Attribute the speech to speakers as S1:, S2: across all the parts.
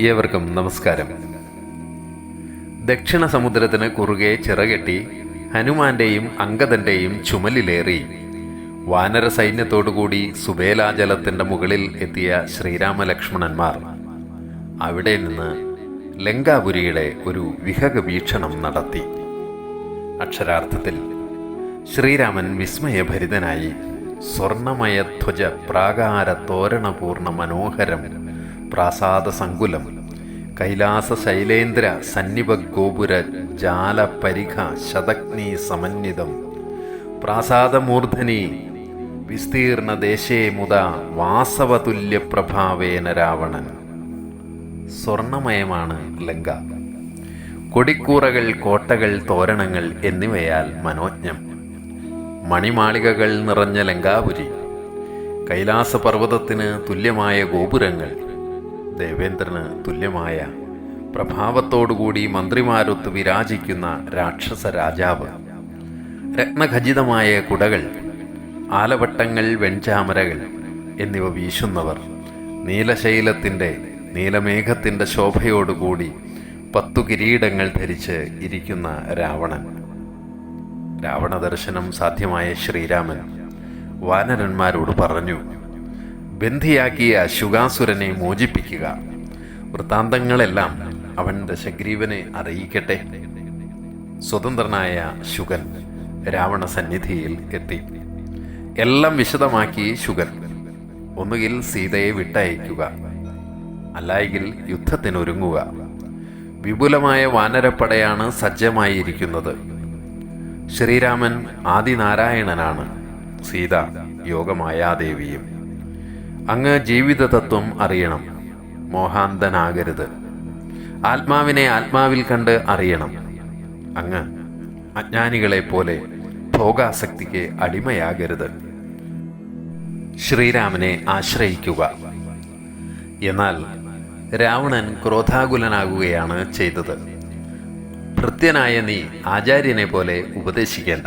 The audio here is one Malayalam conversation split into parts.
S1: ഏവർക്കും നമസ്കാരം. ദക്ഷിണ സമുദ്രത്തിന് കുറുകെ ചിറകെട്ടി ഹനുമാന്റെയും അങ്കദന്റെയും ചുമലിലേറി വാനര സൈന്യത്തോടുകൂടി സുബേലാജലത്തിന്റെ മുകളിൽ എത്തിയ ശ്രീരാമലക്ഷ്മണന്മാർ. അവിടെ നിന്ന് ലങ്കാപുരിയുടെ ഒരു വിഹക വീക്ഷണം നടത്തി. അക്ഷരാർത്ഥത്തിൽ ശ്രീരാമൻ വിസ്മയഭരിതനായി സ്വർണമയ ധ്വജ പ്രാകാര തോരണപൂർണ മനോഹരം പ്രാസാദ സങ്കുലം. കൈലാസ ശൈലേന്ദ്ര സന്നിപ ഗോപുര ജാല പരിഖ ശതഗ്നി സമന്വിതം. പ്രാസാദമൂർധനി വിസ്തീർണ ദേശേ മുത വാസവതുല്യ പ്രഭാവേന രാവണൻ. സ്വർണമയമാണ് ലങ്ക. കൊടിക്കൂറകൾ കോട്ടകൾ തോരണങ്ങൾ എന്നിവയാൽ മനോജ്ഞം. മണിമാളികകൾ നിറഞ്ഞ ലങ്കാപുരി. കൈലാസപർവതത്തിന് തുല്യമായ ഗോപുരങ്ങൾ. ദേവേന്ദ്രന് തുല്യമായ പ്രഭാവത്തോടുകൂടി മന്ത്രിമാരൊത്ത് വിരാജിക്കുന്ന രാക്ഷസ രാജാവ്. രത്നഖചിതമായ കുടകൾ ആലവട്ടങ്ങൾ വെൺചാമരകൾ എന്നിവ വീശുന്നവർ നീലശൈലത്തിന്റെ നീലമേഘത്തിന്റെ ശോഭയോടുകൂടി പത്തു കിരീടങ്ങൾ ധരിച്ച് ഇരിക്കുന്ന രാവണൻ. രാവണ ദർശനം സാധ്യമായ ശ്രീരാമൻ വാനരന്മാരോട് പറഞ്ഞു ബന്ധിയാക്കിയ ശുഗാസുരനെ മോചിപ്പിക്കുക. വൃത്താന്തങ്ങളെല്ലാം അവൻ ദശഗ്രീവനെ അറിയിക്കട്ടെ. സ്വതന്ത്രനായ ശുഗൻ രാവണ സന്നിധിയിൽ എത്തി. എല്ലാം വിശദമാക്കി ശുഗൻ. ഒന്നുകിൽ സീതയെ വിട്ടയക്കുക. അല്ലായെങ്കിൽ യുദ്ധത്തിനൊരുങ്ങുക. വിപുലമായ വാനരപ്പടയാണ് സജ്ജമായിരിക്കുന്നത്. ശ്രീരാമൻ ആദിനാരായണനാണ്. സീത യോഗമായാദേവിയും. അങ്ങ് ജീവിത തത്വം അറിയണം. മോഹാന്തനാകരുത്. ആത്മാവിനെ ആത്മാവിൽ കണ്ട് അറിയണം. അങ്ങ് അജ്ഞാനികളെ പോലെ ഭോഗാസക്തിക്ക് അടിമയാകരുത്. ശ്രീരാമനെ ആശ്രയിക്കുക. എന്നാൽ രാവണൻ ക്രോധാകുലനാകുകയാണ് ചെയ്തത്. ഭൃത്യനായ നീ ആചാര്യനെ പോലെ ഉപദേശിക്കേണ്ട.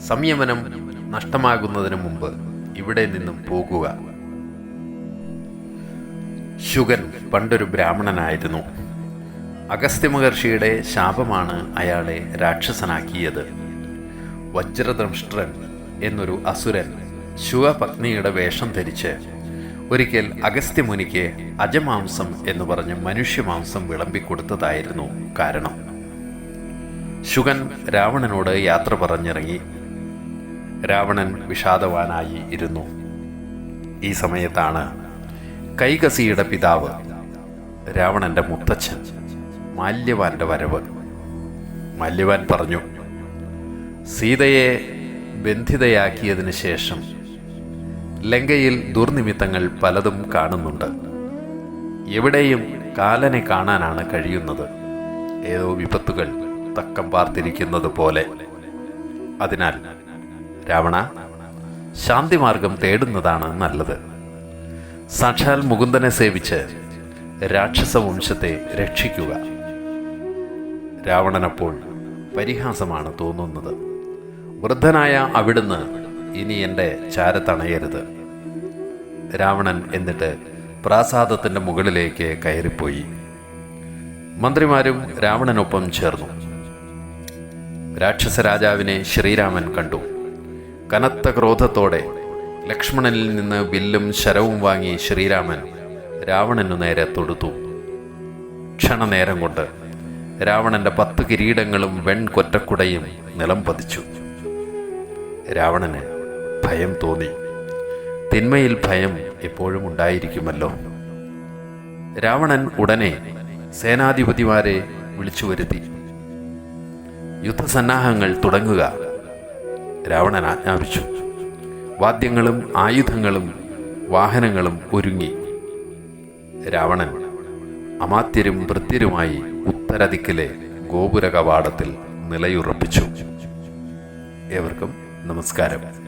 S1: സംയമനം നഷ്ടമാകുന്നതിന് മുമ്പ് ഇവിടെ നിന്നും പോകുക. ശുഗൻ പണ്ടൊരു ബ്രാഹ്മണനായിരുന്നു. അഗസ്ത്യ മഹർഷിയുടെ ശാപമാണ് അയാളെ രാക്ഷസനാക്കിയത്. വജ്രദംഷ്ട്രൻ എന്നൊരു അസുരൻ ശുഗപത്നിയുടെ വേഷം ധരിച്ച് ഒരിക്കൽ അഗസ്ത്യമുനിക്ക് അജമാംസം എന്ന് പറഞ്ഞ് മനുഷ്യമാംസം വിളമ്പിക്കൊടുത്തതായിരുന്നു കാരണം. ശുഗൻ രാവണനോട് യാത്ര പറഞ്ഞിറങ്ങി. രാവണൻ വിഷാദവാനായി ഇരുന്നു. ഈ സമയത്താണ് കൈകസിയുടെ പിതാവ് രാവണന്റെ മുത്തച്ഛൻ മാല്യവാന്റെ വരവ്. മാല്യവാൻ പറഞ്ഞു സീതയെ ബന്ധിതയാക്കിയതിനു ശേഷം ലങ്കയിൽ ദുർനിമിത്തങ്ങൾ പലതും കാണുന്നുണ്ട്. എവിടെയും കാലനെ കാണാനാണ് കഴിയുന്നത്. ഏതോ വിപത്തുകൾ തക്കം പാർത്തിരിക്കുന്നത് പോലെ. അതിനാൽ രാവണ ശാന്തിമാർഗം തേടുന്നതാണ് നല്ലത്. സാക്ഷാൽ മുകുന്ദനെ സേവിച്ച് രാക്ഷസ വംശത്തെ രക്ഷിക്കുക. രാവണനപ്പോൾ പരിഹാസമാണ് തോന്നുന്നത്. വൃദ്ധനായ അവിടുന്ന് ഇനി എന്റെ ചാരത്തണയരുത്. രാവണൻ എന്നിട്ട് പ്രാസാദത്തിന്റെ മുകളിലേക്ക് കയറിപ്പോയി. മന്ത്രിമാരും രാവണനൊപ്പം ചേർന്നു. രാക്ഷസ രാജാവിനെ ശ്രീരാമൻ കണ്ടു. കനത്ത ക്രോധത്തോടെ ലക്ഷ്മണനിൽ നിന്ന് വില്ലും ശരവും വാങ്ങി ശ്രീരാമൻ രാവണനു നേരെ തൊടുത്തു. ക്ഷണനേരം കൊണ്ട് രാവണന്റെ പത്ത് കിരീടങ്ങളും വെൺകൊറ്റക്കുടയും നിലം പതിച്ചു. രാവണന് ഭയം തോന്നി. തിന്മയിൽ ഭയം എപ്പോഴും ഉണ്ടായിരിക്കുമല്ലോ. രാവണൻ ഉടനെ സേനാധിപതിമാരെ വിളിച്ചു വരുത്തി. യുദ്ധസന്നാഹങ്ങൾ തുടങ്ങുക. രാവണൻ ആജ്ഞാപിച്ചു. വാദ്യങ്ങളും ആയുധങ്ങളും വാഹനങ്ങളും ഒരുങ്ങി. രാവണൻ അമാത്യരും വൃത്യരുമായി ഉത്തരദിക്കിലെ ഗോപുര കവാടത്തിൽ നിലയുറപ്പിച്ചു. ഏവർക്കും നമസ്കാരം.